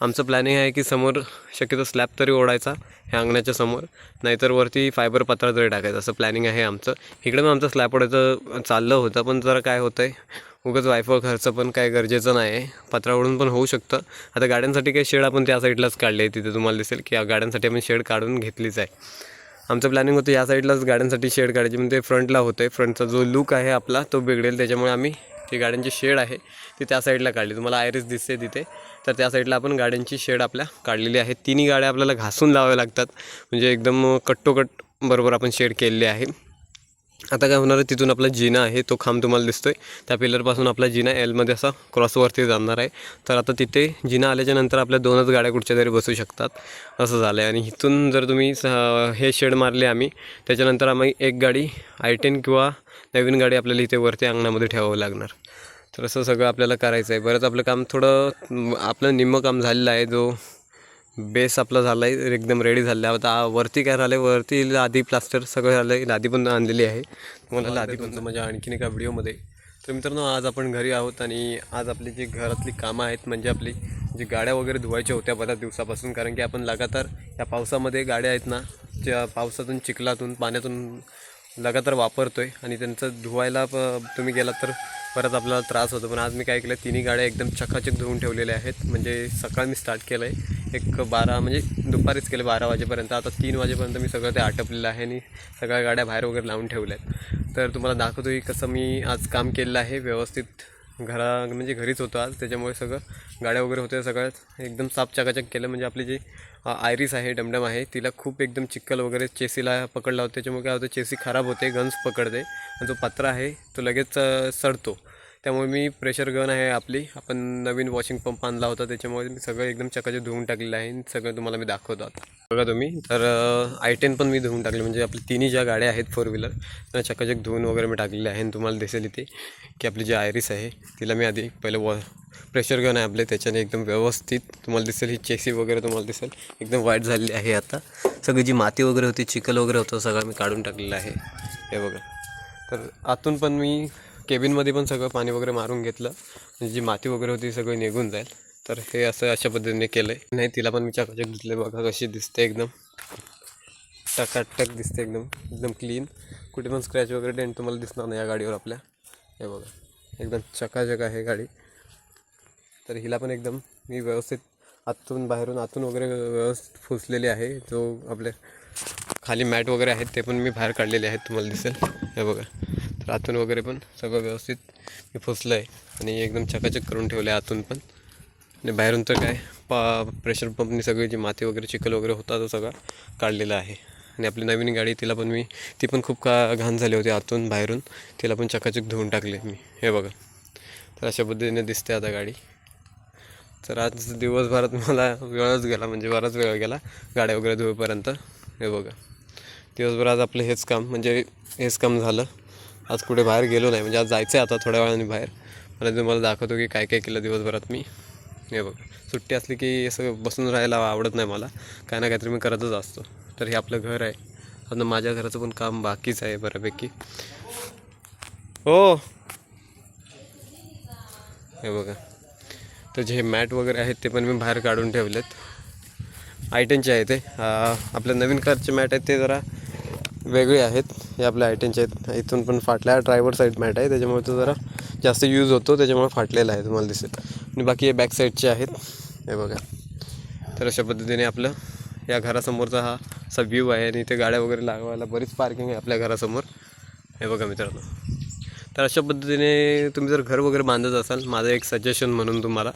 आमचं प्लॅनिंग आहे की समोर शक्यतो स्लॅब तरी ओढायचा ह्या अंगणाच्या समोर. नाहीतर वरती फायबर पत्रा तरी टाकायचं. असं प्लॅनिंग आहे आमचं. इकडे पण आमचं स्लॅब ओढायचं चाललं होतं पण जरा काय होतं आहे उगाच वायफळ खर्च पण काय गरजेचं नाही आहे पत्रावरून पण होऊ शकतं. आता गाड्यांसाठी काही शेड आपण त्या साईडलाच काढले आहे तिथे तुम्हाला दिसेल की गाड्यांसाठी आपण शेड काढून घेतलीच आहे. आमचं प्लॅनिंग होतं या साईडलाच गाड्यांसाठी शेड काढायची म्हणजे फ्रंटला होतं आहे फ्रंटचा जो लुक आहे आपला तो बिघडेल. त्याच्यामुळे आम्ही ती गाड्यांची शेड आहे ती त्या साईडला काढली. तुम्हाला आयरिस दिसते तिथे. तर त्या साईडला आपण गाड्यांची शेड आपल्या काढलेली आहे. तिन्ही गाड्या आपल्याला घासून लावाव्या लागतात. म्हणजे एकदम कट्टोकट बरोबर आपण शेड केलेली आहे. आता काय होणार आहे तिथून आपला जिना आहे तो खांब तुम्हाला दिसतोय. त्या पिलरपासून आपला जिना एलमध्ये असा क्रॉसवरती जाणार आहे. तर आता तिथे जिना आल्याच्यानंतर आपल्या दोनच गाड्या कुठच्या तरी बसू शकतात. असं झालं आहे आणि इथून जर तुम्ही स हे शेड मारले आम्ही त्याच्यानंतर आम्ही एक गाडी आय टेन किंवा नवीन गाडी आपल्याला इथे वरती अंगणामध्ये ठेवावं लागणार. तर असं सगळं आपल्याला करायचं आहे बरंच आपलं काम थोडं आपलं निम्मं काम झालेलं आहे जो बेस आपला झाला आहे एकदम रेडी झालं आहे. आता वरती काय राहिलं आहे वरती आधी प्लास्टर सगळं झालं आहे लादी पण आणलेली आहे. तुम्हाला लादी पण माझ्या म्हणजे आणखीन एका व्हिडिओमध्ये तर मित्रांनो आज आपण घरी आहोत आणि आज आपली जी घरातली कामं आहेत म्हणजे आपली जी गाड्या वगैरे धुवायच्या होत्या बऱ्याच दिवसापासून कारण की आपण लगातार या पावसामध्ये गाड्या आहेत ना ज्या पावसातून चिखलातून पाण्यातून लगातार वापरतो आहे आणि त्यांचं धुवायला प तुम्ही गेलात तर परत आपल्याला त्रास होतो. पण आज मी काय केलं तिन्ही गाड्या एकदम चकाचक धुवून ठेवलेल्या आहेत. म्हणजे सकाळ मी स्टार्ट केलं आहे एक बारा म्हणजे दुपारीच केलं बारा वाजेपर्यंत. आता तीन वाजेपर्यंत मी सगळं ते आटपलेलं आहे आणि सगळ्या गाड्या बाहेर वगैरे लावून ठेवल्या आहेत तर तुम्हाला दाखवतो की कसं मी आज काम केलेलं आहे. व्यवस्थित घरा म्हणजे घरीच होतो आज. त्याच्यामुळे सगळं गाड्या वगैरे होत्या सगळ्यात एकदम साफ चकाचक केलं. म्हणजे आपली जी आयरिस आहे डमडम आहे. तिला खूप एकदम चिक्कल वगैरे चेसीला पकडला होता. त्याच्यामुळे काय होतं चेसी खराब होते गन्स पकडते. आणि जो पत्रा आहे तो लगेच सडतो. त्यामुळे मी प्रेशर गन आहे आपली. आपण नवीन वॉशिंग पंप आणला होता त्याच्यामुळे मी सगळं एकदम चकाचे धुवून टाकलेलं आहे आणि सगळं तुम्हाला मी दाखवतो आता. बघा तुम्ही तर आय टेन पण मी धुवून टाकले म्हणजे आपली तिन्ही ज्या गाड्या आहेत फोर व्हीलर त्या चकाचक धुवून वगैरे मी टाकलेले आहे आणि तुम्हाला दिसेल इथे की आपली जी आयरिस आहे तिला मी आधी पहिलं वॉ प्रेशर गन आहे आपले त्याच्याने एकदम व्यवस्थित तुम्हाला दिसेल ही चेसी वगैरे तुम्हाला दिसेल. एकदम वाईट झालेली आहे आता. सगळी जी माती वगैरे होती चिखल वगैरे होतं सगळं मी काढून टाकलेलं आहे. हे बघा. तर आतून पण मी केबिनमध्ये पण सगळं पाणी वगैरे मारून घेतलं. म्हणजे जी माती वगैरे होती सगळी निघून जाईल. तर हे असं अशा पद्धतीने केलं आहे नाही तिला पण मी चकाचक धुतले बघा कशी दिसते एकदम. टकाटक दिसते एकदम. एकदम क्लीन कुठे पण स्क्रॅच वगैरे डेंट तुम्हाला दिसणार नाही या गाडीवर आपल्या. हे बघा. एकदम चकाचक आहे गाडी. तर हिला पण एकदम मी व्यवस्थित आतून बाहेरून आतून वगैरे व्यवस्थित फुसलेली आहे. जो आपले खाली मॅट वगैरे आहेत ते पण मी बाहेर काढलेले आहेत. तुम्हाला दिसेल. हे बघा. आतून वगैरे पण सगळं व्यवस्थित मी फसलं आहे आणि एकदम चकाचक करून ठेवलं आहे आतून पण. आणि बाहेरून तर काय पा प्रेशर पंपनी सगळी जी माती वगैरे चिखल वगैरे होता तो सगळा काढलेला आहे. आणि आपली नवीन गाडी तिला पण मी ती पण खूप का घाण झाली होती आतून बाहेरून. तिला पण चकाचक धुवून टाकले मी. हे बघा. तर अशा पद्धतीने दिसते आता गाडी. तर आज दिवसभरात मला वेळच गेला म्हणजे बराच वेळ गेला गाड्या वगैरे धुवेपर्यंत हे बघा. दिवसभर आज आपलं हेच काम म्हणजे हेच काम झालं. आज कुठे बाहेर गेलो नाही. म्हणजे आज जायचं आहे आता थोड्या वेळाने बाहेर. मला तुम्हाला दाखवतो की काय काय केलं दिवसभरात मी. हे बघ. सुट्टी असली की असं बसून राहायला आवडत नाही मला. काय ना काहीतरी मी करतच असतो. तर हे आपलं घर आहे. आता माझ्या घराचं पण काम बाकीच आहे बऱ्यापैकी. हो. हे बघा. तर जे मॅट वगैरे आहेत ते पण मी बाहेर काढून ठेवलेत. आयटनचे आहे ते. आपल्या नवीन कारचे मॅट आहेत ते जरा वेगळे आहेत. हे आपल्या आयटनचे आहेत. इथून पण फाटल्या. ड्रायव्हर साईड मॅट आहे. त्याच्यामुळे तो जरा जास्त यूज होतो. त्याच्यामुळे फाटलेला आहे तुम्हाला दिसेल. आणि बाकी हे बॅक साईडचे आहेत. हे बघा. तर अशा पद्धतीने आपलं या घरासमोरचा हा असा व्ह्यू आहे. आणि इथे गाड्या वगैरे लावायला बरीच पार्किंग आहे आपल्या घरासमोर. हे बघा मित्रांनो. तर अशा पद्धतीने तुम्ही जर घर वगैरे बांधत असाल माझं एक सजेशन म्हणून तुम्हाला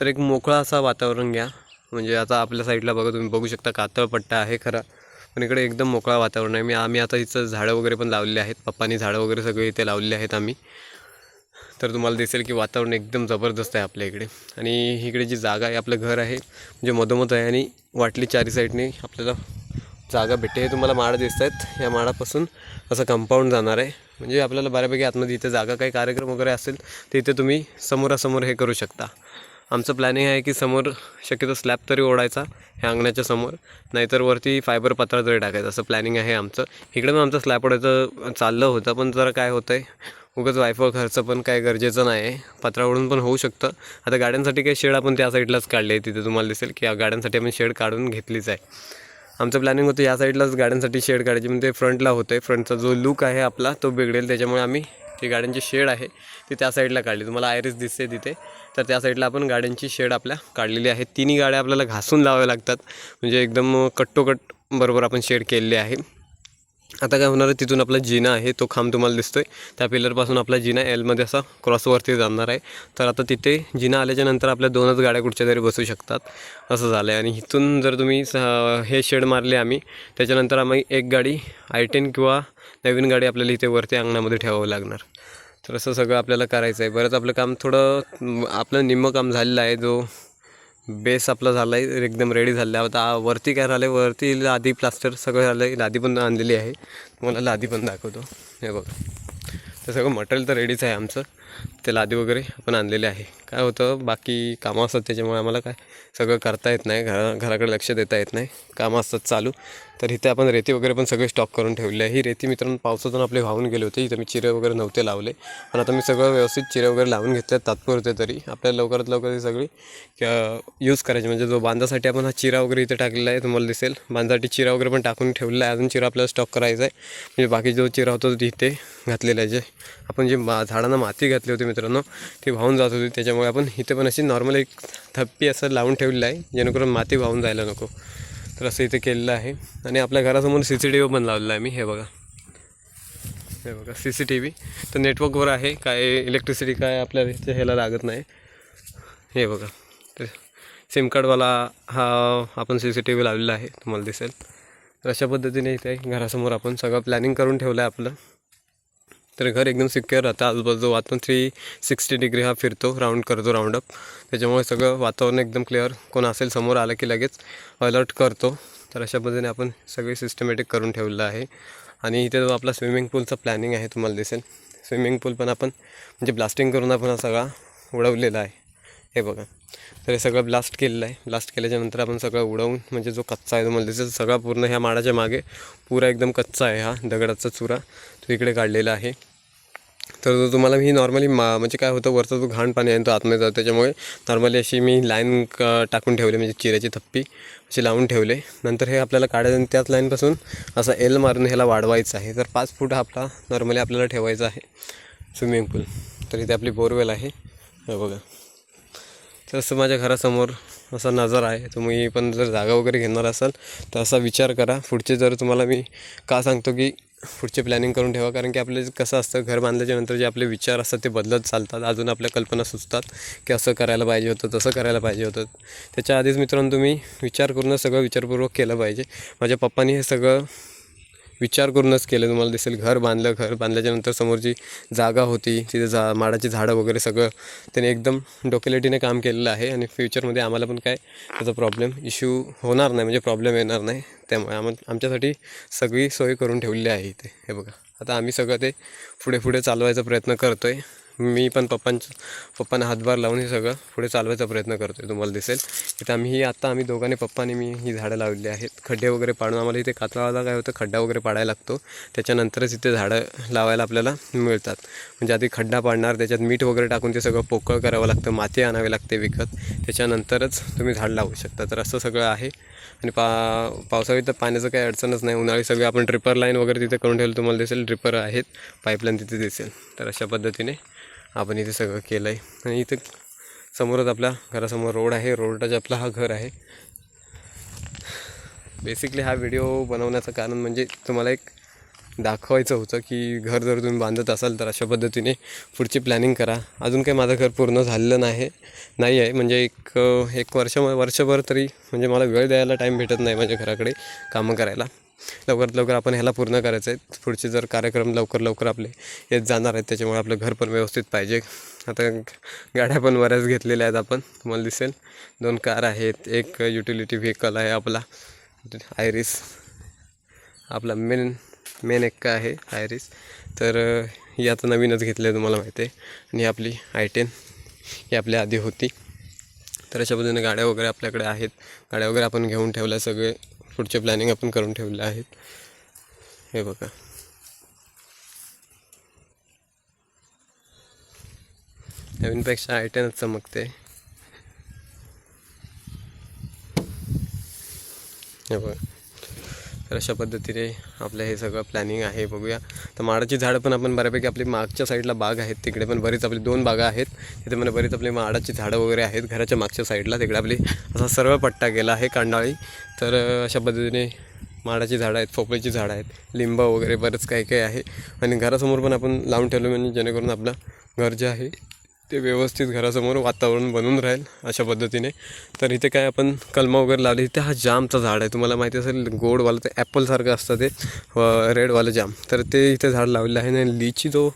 तर एक मोकळा असा वातावरण घ्या. म्हणजे आता आपल्या साईडला बघा तुम्ही बघू शकता कातळ पट्टा आहे खरा. पण इकडे एकदम मोकळा वातावरण आहे. मी आम्ही आता इथं झाडं वगैरे पण लावलेले आहेत. पप्पानी झाडं वगैरे सगळे इथे लावलेले आहेत आम्ही. तर तुम्हाला दिसेल की वातावरण एकदम जबरदस्त आहे आपल्या इकडे. आणि इकडे जी जागा आहे आपलं घर आहे म्हणजे मधोमध आहे आणि वाटली चारी साईडने आपल्याला जागा भेटते. हे तुम्हाला माळं दिसत आहेत. या माळापासून असं कंपाऊंड जाणार आहे. म्हणजे आपल्याला बऱ्यापैकी आतमध्ये इथे जागा काही कार्यक्रम वगैरे असेल तर इथे तुम्ही समोरासमोर हे करू शकता. आमचं प्लॅनिंग आहे की समोर शक्यतो स्लॅब तरी ओढायचा ह्या अंगणाच्या समोर. नाहीतर वरती फायबर पत्रा तरी टाकायचं. असं प्लॅनिंग आहे आमचं. इकडे पण आमचं स्लॅब ओढायचं चाललं होतं पण जरा काय होतं आहे उगाच वायफळ खर्च पण काय गरजेचं नाही आहे. पत्रावरून पण होऊ शकतं. आता गाड्यांसाठी काही शेड आपण त्या साईडलाच काढले आहे तिथे तुम्हाला दिसेल की या गाड्यांसाठी आपण शेड काढून घेतलीच आहे. आमचं प्लॅनिंग होतं या साईडलाच गाड्यांसाठी शेड काढायची म्हणजे फ्रंटला होतं आहे फ्रंटचा जो लुक आहे आपला तो बिघडेल. त्याच्यामुळे आम्ही ती गाड्यांची शेड आहे ती त्या साईडला काढली. तुम्हाला आयरिस दिसते तिथे. तर त्या साईडला आपण गाड्यांची शेड आपल्या काढलेली आहे. तिन्ही गाड्या आपल्याला घासून लावाव्या लागतात. म्हणजे एकदम कट्टोकट बरोबर आपण शेड केलेली आहे. आता काय होणार आहे तिथून आपला जिना आहे तो खांब तुम्हाला दिसतोय. त्या पिलरपासून आपला जिना एलमध्ये असा क्रॉसवरती जाणार आहे. तर आता तिथे जिना आल्याच्यानंतर आपल्या दोनच गाड्या कुठच्या तरी बसू शकतात. असं झालं आहे आणि इथून जर तुम्ही स- हे शेड मारले आम्ही त्याच्यानंतर आम्ही एक गाडी आय टेन किंवा नवीन गाडी आपल्याला इथे वरती अंगणामध्ये ठेवावं लागणार. तर असं सगळं आपल्याला करायचं आहे बरंच आपलं काम थोडं आपलं निम्मं काम झालेलं आहे. जो बेस आपला झाला आहे एकदम रेडी झालं आहे. आता वरती काय झालं आहे वरती लादी प्लास्टर सगळं झालं आहे लादी पण आणलेली आहे. तुम्हाला लादी पण दाखवतो. हे बघा. तर सगळं मटेरियल तर रेडीच आहे आमचं. ते लादी वगैरे आपण आणलेले आहे. काय होतं बाकी कामं असतात त्याच्यामुळे आम्हाला काय सगळं करता येत नाही. घरा घराकडे लक्ष देता येत नाही. कामं असतात चालू. तर इथे आपण रेती वगैरे पण सगळे स्टॉक करून ठेवले आहे. ही रेती मित्रांनो पावसातून आपले वाहून गेले होते. इथं मी चिरे वगैरे नव्हते लावले. पण आता मी सगळं व्यवस्थित चिरे वगैरे लावून घेतले तात्पुरते तरी. आपल्याला लवकरात लवकर ही सगळी यूज करायची. म्हणजे जो बांधासाठी आपण हा चिरा वगैरे इथे टाकलेला आहे तुम्हाला दिसेल. बांधासाठी चिरा वगैरे पण टाकून ठेवलेला आहे. अजून चिरा आपल्याला स्टॉक करायचा आहे. म्हणजे बाकी जो चिरा होता तो इथे घातलेला आहे. जे आपण जे मा झाडांना माती घातली होती मित्रांनो. ती वाहून जात होती. त्याच्यामुळे आपण इथे पण अशी नॉर्मल एक थप्पी असं लावून ठेवलेलं आहे जेणेकरून माती वाहून जायला नको. तर असं इथे केलेलं आहे. आणि आपल्या घरासमोर सी सी टी व्ही पण लावलेला आहे मी. हे बघा. हे बघा सी सी टी व्ही तर नेटवर्कवर आहे. काय इलेक्ट्रिसिटी काय आपल्याला इथे ह्याला लागत नाही. हे बघा. तर सिम कार्डवाला हा आपण सी सी टी व्ही लावलेला आहे. तुम्हाला दिसेल. तर अशा पद्धतीने इथे घरासमोर आपण सगळं प्लॅनिंग करून ठेवलं आहे आपलं. तर घर एकदम सिक्युअर राहतं. आजूबाजू वातावरण थ्री सिक्स्टी डिग्री हा फिरतो राऊंड करतो राऊंडअप त्याच्यामुळे सगळं वातावरण एकदम क्लिअर कोण असेल समोर आलं की लगेच अलर्ट करतो. तर अशा पद्धतीने आपण सगळी सिस्टमॅटिक करून ठेवलं आहे. आणि इथे जो आपला स्विमिंग पूलचा प्लॅनिंग आहे तुम्हाला दिसेल. स्विमिंग पूल पण आपण म्हणजे ब्लास्टिंग करून आपण हा सगळा उडवलेला आहे. हे बघा. तर हे सगळं ब्लास्ट केलेलं आहे. ब्लास्ट केल्याच्यानंतर आपण सगळं उडवून म्हणजे जो कच्चा आहे तुम्हाला दिसेल सगळा पूर्ण ह्या माडाच्या मागे पुरा एकदम कच्चा आहे हा दगडाचा चुरा. तो इकडे काढलेला आहे. तर तो तुम्हाला मी नॉर्मली मा म्हणजे काय होतं वरचा जो घाण पाणी आहे तो आतमध्ये जातो त्याच्यामुळे नॉर्मली अशी मी लाईन टाकून ठेवली म्हणजे चिऱ्याची थप्पी अशी लावून ठेवले. नंतर हे आपल्याला काढायचं त्याच लाईनपासून असं एल मारून ह्याला वाढवायचं आहे. तर पाच फूट आपला नॉर्मली आपल्याला ठेवायचा आहे स्विमिंग पूल तर इथे आपली बोरवेल आहे. बघा. तर असं माझ्या घरासमोर असा नजर आहे. तुम्ही पण जर जागा वगैरे घेणार असाल तर असा विचार करा. पुढचे जर तुम्हाला मी का सांगतो की पुढचे प्लॅनिंग करून ठेवा. कारण की आपले कसं असतं घर बांधल्याच्या नंतर जे आपले विचार असतात ते बदलत चालतात. अजून आपल्या कल्पना सुचतात की असं करायला पाहिजे होतं तसं करायला पाहिजे होतं. त्याच्या आधीच मित्रांनो तुम्ही विचार करूनच सगळं विचारपूर्वक केलं पाहिजे. माझ्या पप्पानी हे सगळं विचार करूनच केलं. तुम्हाला दिसेल घर बांधलं घर बांधल्याच्या नंतर समोर जी जागा होती. तिथे जा माडाची झाडं वगैरे सगळं त्याने एकदम डोकेलेटीने काम केलेलं आहे. आणि फ्युचरमध्ये आम्हाला पण काय त्याचा प्रॉब्लेम इश्यू होणार नाही. म्हणजे प्रॉब्लेम येणार नाही. त्यामुळे आम आमच्यासाठी सगळी सोय करून ठेवलेली आहे इथे. हे बघा. आता आम्ही सगळं ते पुढे पुढे चालवायचा प्रयत्न करतो आहे मी पण पप्पांचं पप्पांना हातभार लावून हे सगळं पुढे चालवायचा प्रयत्न करतो आहे तुम्हाला दिसेल. इथं आम्ही ही आत्ता आम्ही दोघांनी पप्पाने मी ही झाडं लावलेली आहेत. खड्डे वगैरे पाडून आम्हाला इथे कातळाला काय होतं खड्डा वगैरे पाडायला लागतो. त्याच्यानंतरच इथे झाडं लावायला आपल्याला मिळतात. म्हणजे आधी खड्डा पाडणार त्याच्यात मीठ वगैरे टाकून ते सगळं पोकळ करावं लागतं माती आणावी लागते विकत. त्याच्यानंतरच तुम्ही झाड लावू शकता. तर असं सगळं आहे. आणि पा पावसाळी तर पाण्याचं काही अडचणच नाही. उन्हाळी सगळी आपण ड्रिपर लाईन वगैरे तिथे करून ठेवलं तुम्हाला दिसेल ड्रिपर आहेत. पाईपलाईन तिथे दिसेल. तर अशा पद्धतीने आपण इथे सगळं केलं आहे आणि इथे समोरच आपल्या घरासमोर रोड आहे. रोडच आपला हा घर आहे. बेसिकली हा व्हिडिओ बनवण्याचं कारण म्हणजे तुम्हाला एक दाखवायचं होतं की घर जर तुम्ही बांधत असाल तर अशा पद्धतीने पुढची प्लॅनिंग करा. अजून काही माझं घर पूर्ण झालेलं नाही नाही आहे. म्हणजे एक एक वर्ष वर्षभर तरी म्हणजे मला वेळ द्यायला टाईम भेटत नाही माझ्या घराकडे कामं करायला. लवकरात लवकर आपण ह्याला पूर्ण करायचं आहे पुढचे जर कार्यक्रम लवकर लवकर आपले येत जाणार आहेत त्याच्यामुळे आपलं घर पण व्यवस्थित पाहिजे. आता गाड्या पण बऱ्याच घेतलेल्या आहेत आपण तुम्हाला दिसेल. दोन कार आहेत एक युटिलिटी व्हेकल आहे आपला आयरिस. आपला मेन मेन एक का आहे आयरिस. तर ही आता नवीनच घेतली आहे तुम्हाला माहिती आहे. आणि आपली आय टेन ही आपल्या आधी होती. तर अशा पद्धतीने गाड्या वगैरे आपल्याकडे आहेत. गाड्या वगैरे आपण घेऊन ठेवल्या सगळे. पुढचे प्लॅनिंग आपण करून ठेवले आहेत. हे बघा. नवीनपेक्षा आय टेनच चमकते. हे बघा. तर अशा पद्धतीने आपलं हे सगळं प्लॅनिंग आहे बघूया. तर माडाची झाडं पण आपण बऱ्यापैकी आपली मागच्या साईडला बाग आहेत. तिकडे पण बरीच आपली दोन बागा आहेत. तिथे पण बरीच आपली माडाची झाडं वगैरे आहेत घराच्या मागच्या साईडला तिकडे आपली असा सर्व पट्टा गेला आहे कांडाळी. तर अशा पद्धतीने माडाची झाडं आहेत पोपळीची झाडं आहेत लिंब वगैरे बरंच काही काही आहे. आणि घरासमोर पण आपण लावून ठेवलं म्हणजे जेणेकरून आपलं घर जे आहे ते व्यवस्थित घरासमोर वातावरण बनून राहील अशा पद्धतीने. तर इथे काय आपण कलमा वगैरे लावले. इथे हा जामचा झाड आहे. तुम्हाला माहिती असेल गोडवालं ते ॲपलसारखं असतं ते रेडवालं जाम. तर ते इथे झाड लावलेलं आहे. आणि लिची जो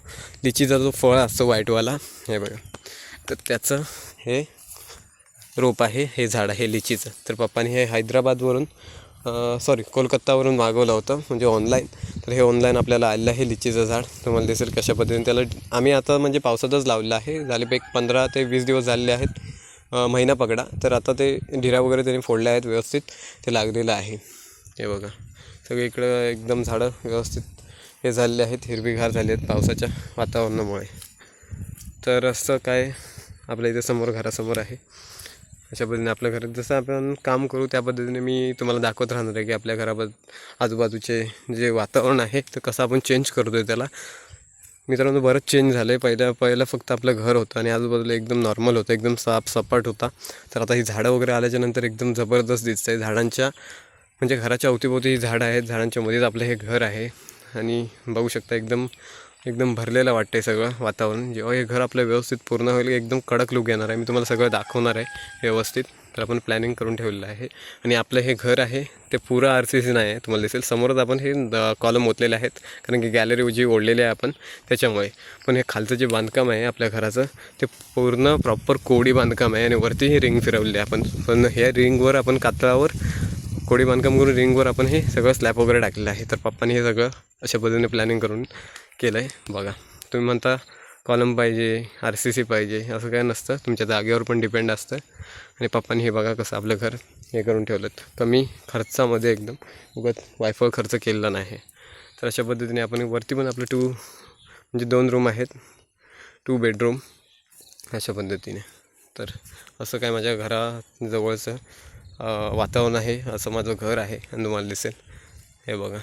लिचीचा जो फळ असतो व्हाईटवाला हे बघा. तर त्याचं हे रोप आहे हे झाड आहे लिचीचं. तर पप्पाने हे हैदराबादवरून सॉरी कोलकत्तावरून मागवलं होतं म्हणजे ऑनलाईन तर हे ऑनलाईन आपल्याला आलेलं आहे लिचीचं झाड. तुम्हाला दिसेल कशा पद्धतीने. त्याला आम्ही आता म्हणजे पावसातच लावलेलं आहे. झाले एक पंधरा ते वीस दिवस झालेले आहेत महिना पकडा. तर आता ते ढिरा वगैरे त्यांनी फोडल्या आहेत व्यवस्थित. ते लागलेलं आहे. हे बघा. सगळी इकडं एकदम झाडं व्यवस्थित हे झालेले आहेत. हिरवीगार झाले आहेत पावसाच्या वातावरणामुळे. तर असं काय आपल्या इथे समोर घरासमोर आहे. अशा पद्धतीने आपल्या घरात जसं आपण काम करू त्या पद्धतीने मी तुम्हाला दाखवत राहणार आहे की आपल्या घराबद्द आजूबाजूचे जे वातावरण आहे ते कसं आपण चेंज करतो आहे त्याला. मित्रांनो बरंच चेंज झालं आहे पहिल्या पहिलं फक्त आपलं घर होतं आणि आजूबाजूला एकदम नॉर्मल होतं एकदम साफ सपाट होता. तर आता ही झाडं वगैरे आल्याच्यानंतर एकदम जबरदस्त दिसतं आहे झाडांच्या म्हणजे घराच्या अवतीभोवती ही झाडं आहेत. झाडांच्या मध्येच आपलं हे घर आहे. आणि बघू शकता एकदम एकदम भरलेलं वाटतं आहे सगळं वातावरण. जेव्हा हे घर आपलं व्यवस्थित पूर्ण होईल एकदम कडक लुक येणार आहे. मी तुम्हाला सगळं दाखवणार आहे व्यवस्थित. तर आपण प्लॅनिंग करून ठेवलेलं आहे. आणि आपलं हे घर आहे ते पुरं आर सी सी नाही आहे तुम्हाला दिसेल. समोरच आपण हे कॉलम ओतलेले आहेत. कारण की गॅलरी जी ओढलेली आहे आपण त्याच्यामुळे. पण हे खालचं जे बांधकाम आहे आपल्या घराचं ते पूर्ण प्रॉपर कोडी बांधकाम आहे. आणि वरती हे रिंग फिरवलेली आहे आपण. पण ह्या रिंगवर आपण कातळावर कोडी बांधकाम करून रिंगवर आपण हे सगळं स्लॅब वगैरे टाकलेलं आहे. तर पप्पाने हे सगळं अशा पद्धतीने प्लॅनिंग करून केलं आहे बघा तुम्ही म्हणता कॉलम पाहिजे आर सी सी पाहिजे असं काय नसतं. तुमच्या जागेवर पण डिपेंड असतं. आणि पप्पांनी हे बघा कसं आपलं घर हे करून ठेवलं कमी खर्चामध्ये एकदम. उगत वायफाय खर्च केलेला नाही. तर अशा पद्धतीने आपण वरती पण आपलं टू म्हणजे दोन रूम आहेत. टू बेडरूम अशा पद्धतीने. तर असं काय माझ्या घराजवळचं वातावरण आहे. असं माझं घर आहे. आणि तुम्हाला दिसेल. हे बघा.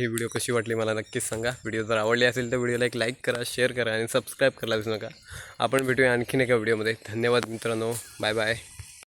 ही व्हिडिओ कशी वाटली मला नक्कीच सांगा. व्हिडिओ जर आवडली असेल तर व्हिडिओला एक लाईक करा शेअर करा आणि सबस्क्राईब करायला विसरू नका. आपण भेटूया आणखीन एका व्हिडिओमध्ये. धन्यवाद मित्रांनो. Bye bye